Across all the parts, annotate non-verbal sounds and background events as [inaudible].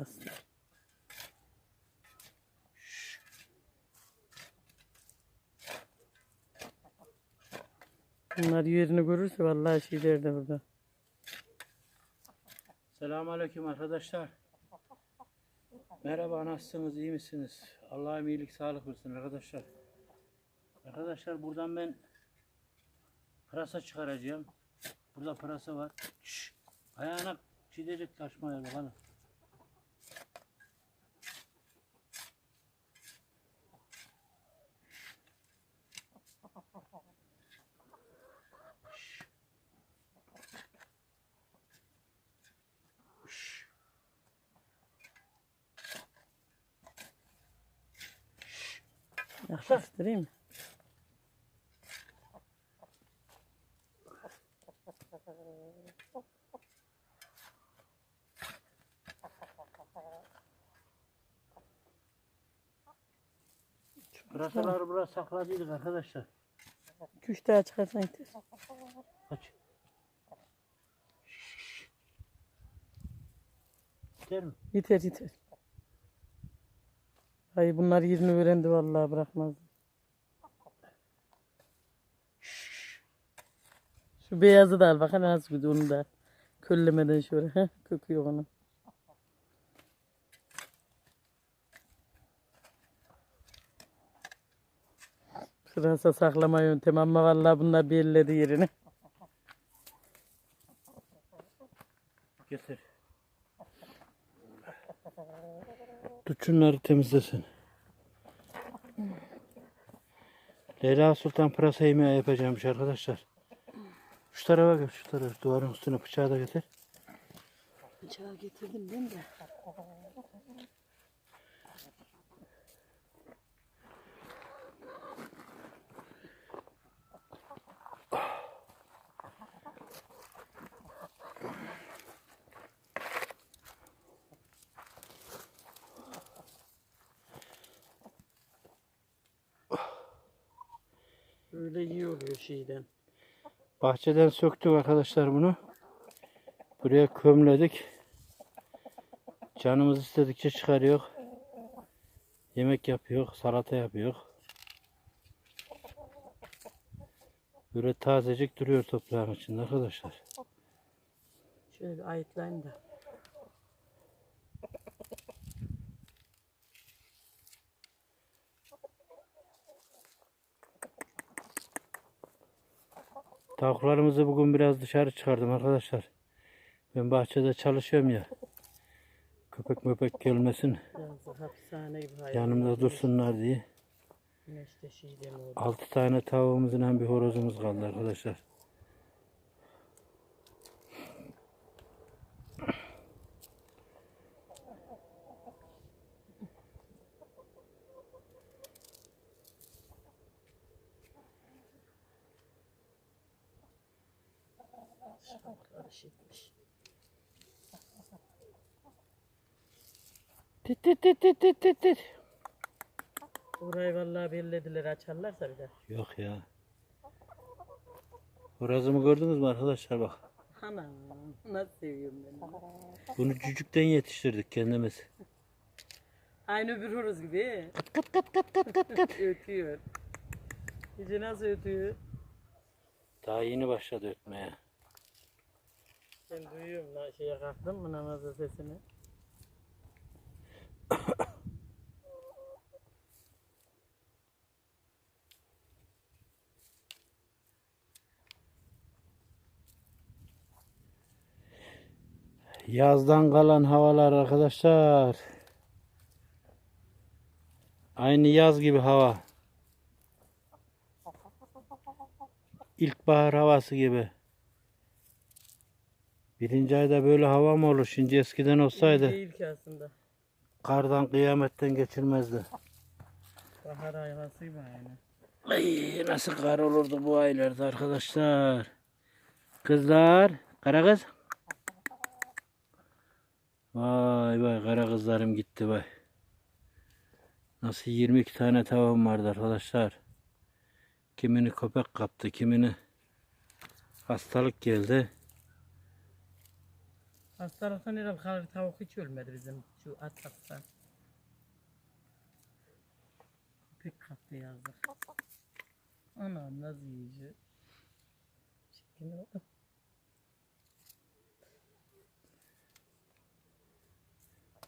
Aslında. Bunlar yerini görürse vallahi şey derdi burada. Selamünaleyküm arkadaşlar. Merhaba nasılsınız iyi misiniz? Allah'ım iyilik sağlık versin arkadaşlar. Arkadaşlar buradan ben pırasa çıkaracağım. Burada pırasa var. Şşş, ayağına çiğdecek taşmaya bakalım. Yaklaştırayım mı? Pırasaları buraya sakladıydık arkadaşlar. İki üç daha çıkarsan yeter. Kaç. Gider mi? Yeter yeter. Ay bunlar yerini öğrendi vallahi bırakmaz. Şu beyazı da al bakın nasıl bir onu da. Küllemeden şöyle. Heh, kökü yok onun. Sırasa saklama yöntemi ama vallahi bunlar belirledi yerini. Getir. Tut şunları temizlesin. Leyla Sultan pırasa yemeği yapacağımış arkadaşlar. Şu tarafa gel, şu tarafa. Duvarın üstüne bıçağı da getir. Bıçağı getirdim ben de. Böyle iyi oluyor şeyden. Bahçeden söktük arkadaşlar bunu. Buraya kömledik. Canımız istedikçe çıkarıyor. Yemek yapıyor, salata yapıyor. Böyle tazecik duruyor toprağın içinde arkadaşlar. Şöyle bir ayıtlayayım da. Tavuklarımızı bugün biraz dışarı çıkardım arkadaşlar. Ben bahçede çalışıyorum ya. Köpek möpek gelmesin. Yanımda dursunlar diye. 6 tane tavuğumuzun bir horozumuz kaldı arkadaşlar. Karışıkmış. Tit tit tit tit tit tit tit. Burayı vallahi bellediler açarlarsa bir de. Yok ya. Horozumu gördünüz mü arkadaşlar bak. Anam nasıl seviyorum ben. onu. Bunu cücükten yetiştirdik kendimiz. Aynı öbür horoz gibi. Kat kat kat kat kat kat. [laughs] ötüyor. Gece nasıl ötüyor? Daha yeni başladı ötmeye. Ben duyuyorum la şeye kalktım mı namazın sesini. Yazdan kalan havalar arkadaşlar. Aynı yaz gibi hava. İlkbahar havası gibi. Birinci ayda böyle hava mı olur? Şimdi eskiden olsaydı Değil ki aslında. kardan kıyametten geçilmezdi. Bahar hayvasıyım yani. Ay nasıl kar olurdu bu aylarda arkadaşlar. Kızlar, kara kız. Vay vay kara kızlarım gitti vay. Nasıl 22 tane tavuğum vardı arkadaşlar. Kimini köpek kaptı, kimini hastalık geldi. Hastalıktan herhalde kalır tavuk hiç ölmedi bizim şu at hasta. Pek kaptı yazdık. Anam nasıl yiyecek? Şekline bak.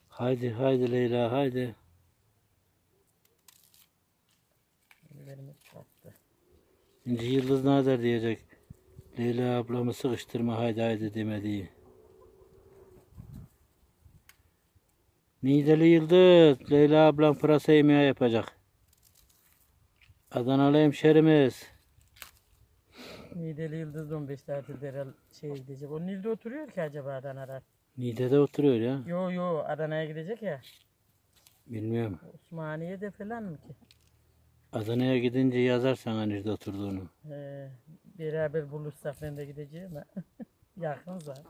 Haydi haydi Leyla haydi. Ellerimiz kaptı. Şimdi Yıldız Nader diyecek. Leyla ablamı sıkıştırma haydi haydi demediği. Nideli Yıldız. Leyla ablam pırasa yemeği yapacak. Adanalı hemşerimiz. Nideli Yıldız 15 tatilde herhalde şey gidecek. O Nil'de oturuyor ki acaba Adana'da? Nide'de oturuyor ya. Yo yo Adana'ya gidecek ya. Bilmiyorum. Osmaniye'de falan mı ki? Adana'ya gidince yazarsan nerede oturduğunu. Ee, beraber buluşsak ben de gideceğim. [laughs] Yakın zaten.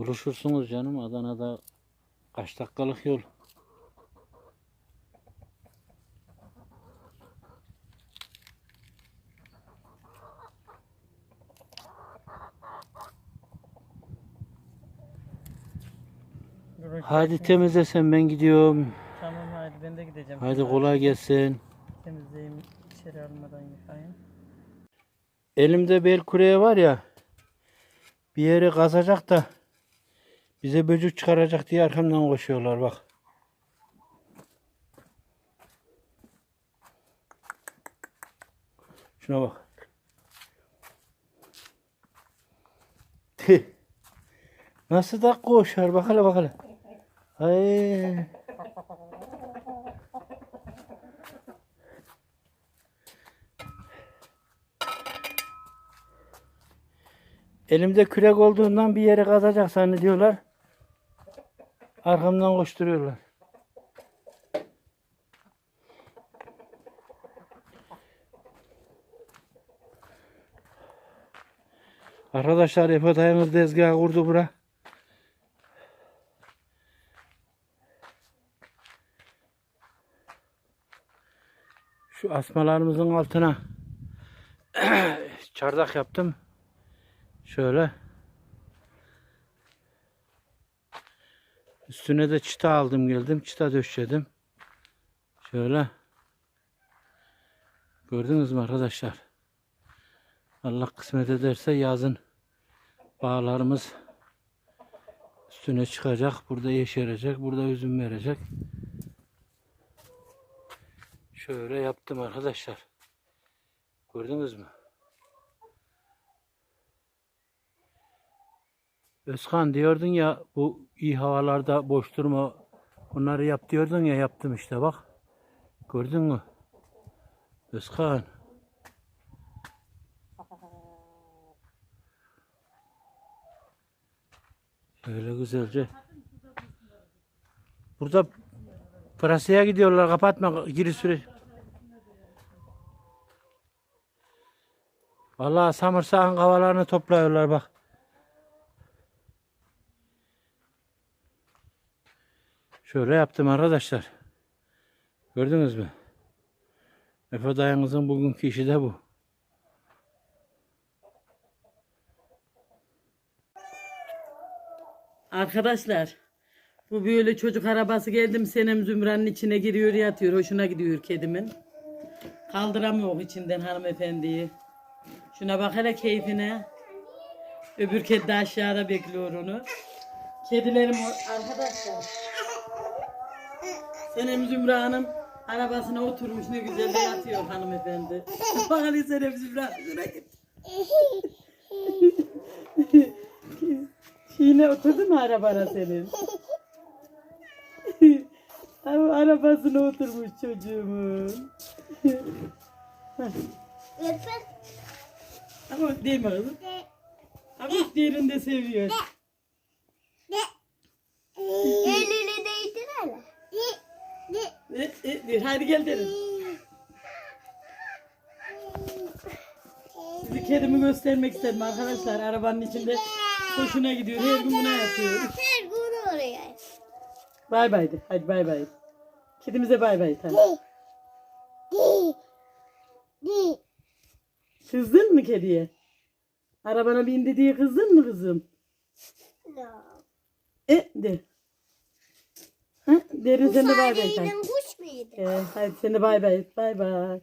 Buluşursunuz canım Adana'da kaç dakikalık yol. Hadi temizle sen ben gidiyorum. Tamam hadi ben de gideceğim. Hadi kolay gelsin. Temizleyeyim içeri almadan yıkayayım. Elimde bel kureye var ya. Bir yere kazacak da bize böcek çıkaracak diye arkamdan koşuyorlar bak. Şuna bak. Nasıl da koşar bak hele bak hele. Ay. Elimde kürek olduğundan bir yere kazacak zannediyorlar. Arkamdan koşturuyorlar. Arkadaşlar Efe dayımız tezgah kurdu bura. Şu asmalarımızın altına [clears throat] çardak yaptım. Şöyle. Üstüne de çıta aldım geldim. Çıta döşedim. Şöyle. Gördünüz mü arkadaşlar? Allah kısmet ederse yazın bağlarımız üstüne çıkacak. Burada yeşerecek. Burada üzüm verecek. Şöyle yaptım arkadaşlar. Gördünüz mü? Özkan diyordun ya bu iyi havalarda boş durma onları yap diyordun ya yaptım işte bak. Gördün mü? Özkan. Şöyle güzelce. Burada pırasaya gidiyorlar kapatma giri süre. Vallahi samırsağın kavalarını topluyorlar bak. Şöyle yaptım arkadaşlar. Gördünüz mü? Efe dayınızın bugünkü işi de bu. Arkadaşlar bu böyle çocuk arabası geldim senem zümranın içine giriyor yatıyor. Hoşuna gidiyor kedimin. Kaldıramıyor içinden hanımefendiyi. Şuna bak hele keyfine. Öbür kedi de aşağıda bekliyor onu. Kedilerim arkadaşlar. Senem Zümra Hanım arabasına oturmuş ne güzel de yatıyor hanımefendi. [laughs] Bak Senem Zümra. Şuna git. [laughs] Yine oturdu mu arabana senin? [laughs] Arabasına oturmuş çocuğumun. Ama değil mi kızım? Ama diğerini seviyor. E, e, e, hadi gel derim. Sizi kedimi göstermek istedim arkadaşlar. Arabanın içinde hoşuna gidiyor. Her gün buna yapıyor. Her gün oraya. Bay bay de. Hadi bay bay. Kedimize bay bay. Tamam. Kızdın mı kediye? Arabana bindi diye kızdın mı kızım? No. E de. Ha, derin sen de bay bay. Ee, hadi sen de bay bay. Bay bay.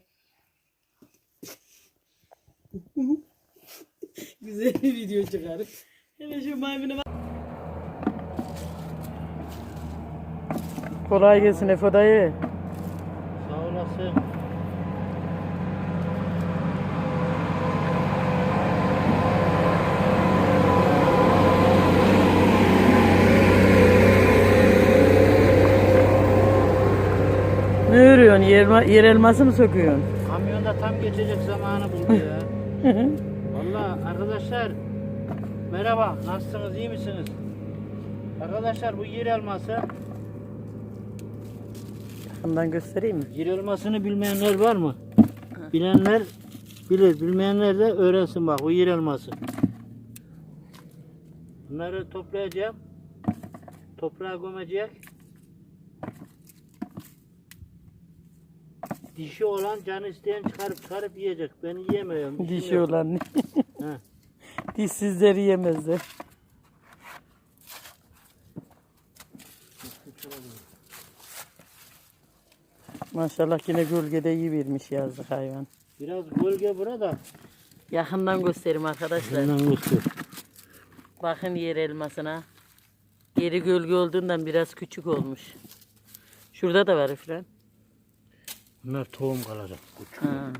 [laughs] Güzel bir video çıkarıp. Hele şu maymuna bak. Kolay gelsin Efe dayı. Sağ olasın. Ne örüyorsun? Yer, yer elması mı söküyorsun? Kamyonda tam geçecek zamanı buldu ya. [laughs] Valla arkadaşlar merhaba nasılsınız iyi misiniz? Arkadaşlar bu yer elması Yakından göstereyim mi? yer elmasını bilmeyenler var mı? Bilenler bilir bilmeyenler de öğrensin bak bu yer elması. Bunları toplayacağım. Toprağa gömecek. Dişi olan canı isteyen çıkarıp çıkarıp yiyecek. Ben yiyemiyorum. Dişi yok. olan. [laughs] He. Dişsizleri yemezler. Maşallah yine gölgede iyi vermiş yazdık hayvan. Biraz gölge burada. Yakından göstereyim arkadaşlar. Bundan göster. Bakın yer elmasına. Yeri gölge olduğundan biraz küçük olmuş. Şurada da var falan. Bunlar tohum kalacak. Küçük. Ha.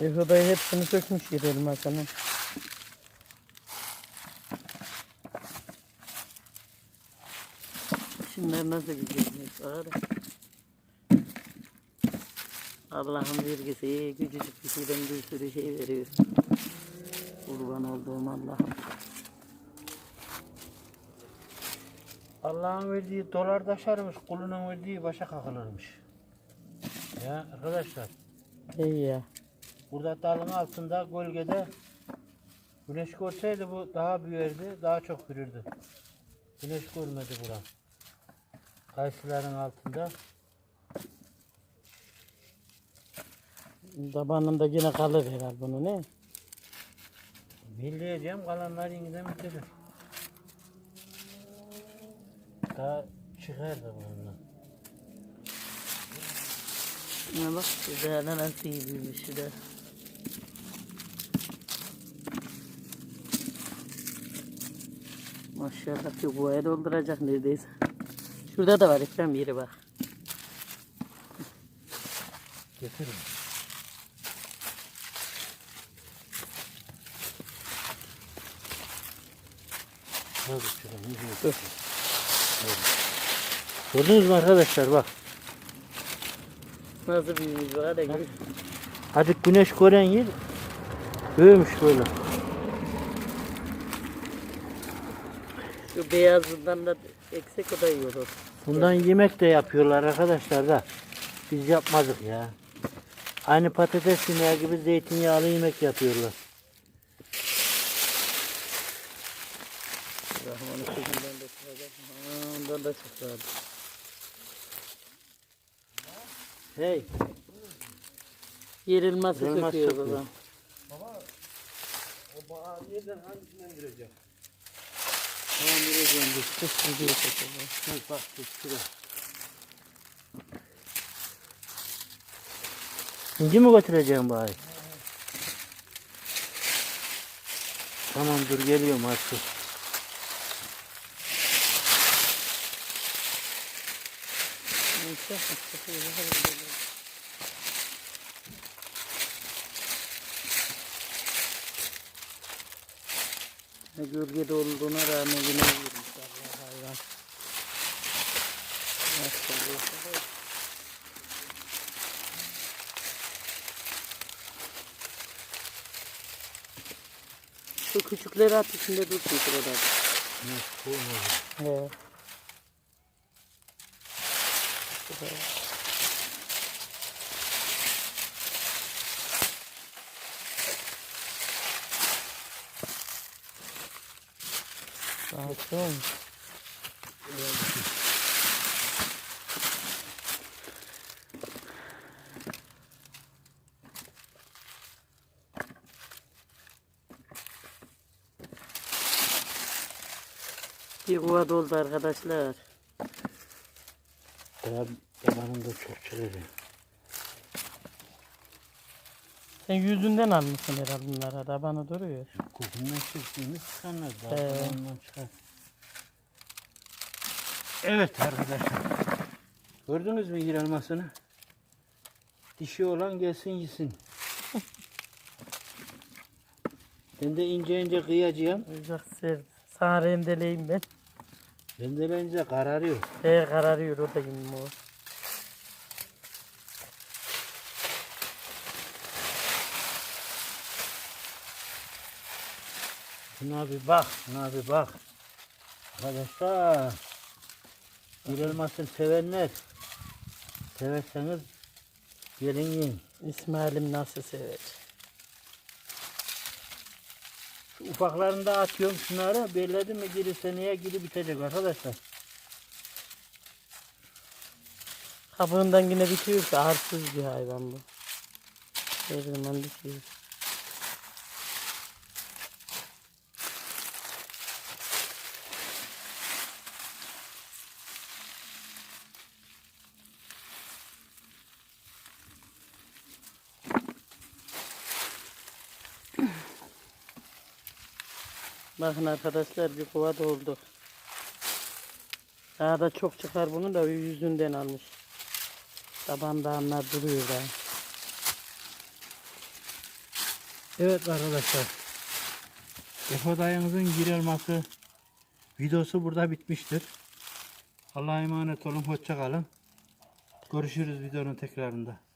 Efe dayı hepsini sökmüş yer elmasının. Şunlar nasıl güzelmiş bari. Allah'ın vergisi küçücük bir şeyden bir sürü şey veriyor. Kurban olduğum Allah'ım. Allah'ın verdiği dolar taşarmış, kulunun verdiği başa kakılırmış. Ya arkadaşlar, İyi ya. burada dalın altında, gölgede güneş görseydi bu daha büyürdü, daha çok büyürdü. Güneş görmedi buram. Kayısıların altında. Tabanında yine kalır herhalde bunu ne? Milleyeceğim, kalanlar yeniden bitirir. Daha çıkardı bununla. Ne bak güzel nasıl büyümüş da. Maşallah bir boya dolduracak neredeyse. Şurada da var ekran yeri bak. Getirin. Nasıl çıkalım? Dur. Gördünüz mü arkadaşlar bak. Nasıl büyümüş bak hadi gör. Hadi güneş gören yer büyümüş böyle. Şu beyazından da eksik o da olur. Bundan yemek de yapıyorlar arkadaşlar da. Biz yapmadık ya. Aynı patates yemeği gibi zeytinyağlı yemek yapıyorlar. Rahman'ın sözünden de çıkacak. Ondan da çıktı. Hey. Yerilmesi Yerilmez söküyor söküyor. babam. Tamam vereceğim dur. Kış gidiyor söküyor. Dur bak şuraya. İnci mi götüreceğim bari? Tamam dur geliyorum artık. Neyse, söküyor, hadi gidelim. Ne gölgede olduğuna rağmen yine yürümüş Allah hayvan. Maşallah. Şu küçükleri at içinde dursun şurada. Rahatsız olmuş. Bir kova doldu arkadaşlar. Babam, babamın da çok. Sen yüzünden almışsın herhalde bunlara da bana duruyor. Kokundan çıktığını çıkanlar daha He. ondan çıkar. Evet arkadaşlar. Gördünüz mü yırılmasını? Dişi olan gelsin yesin. [laughs] ben de ince ince kıyacağım. Ocak serdi. Sana rendeleyeyim ben. Rendeleyince kararıyor. He kararıyor o da yine o. Şuna bir bak, şuna bir bak. Arkadaşlar, bir elmasını sevenler, severseniz gelin yiyin. İsmail'im nasıl sever. Şu ufaklarını da atıyorum şunları, belledim mi geri seneye geri bitecek arkadaşlar. Kabuğundan yine bitiyorsa arsız bir hayvan bu. Her zaman bitiyor. Bakın arkadaşlar bir kova doldu. Daha da çok çıkar bunu da yüzünden almış. Tabandağınlar duruyor daha. Evet arkadaşlar, Efe dayımızın gir elması videosu burada bitmiştir. Allah'a emanet olun, hoşça kalın. Görüşürüz videonun tekrarında.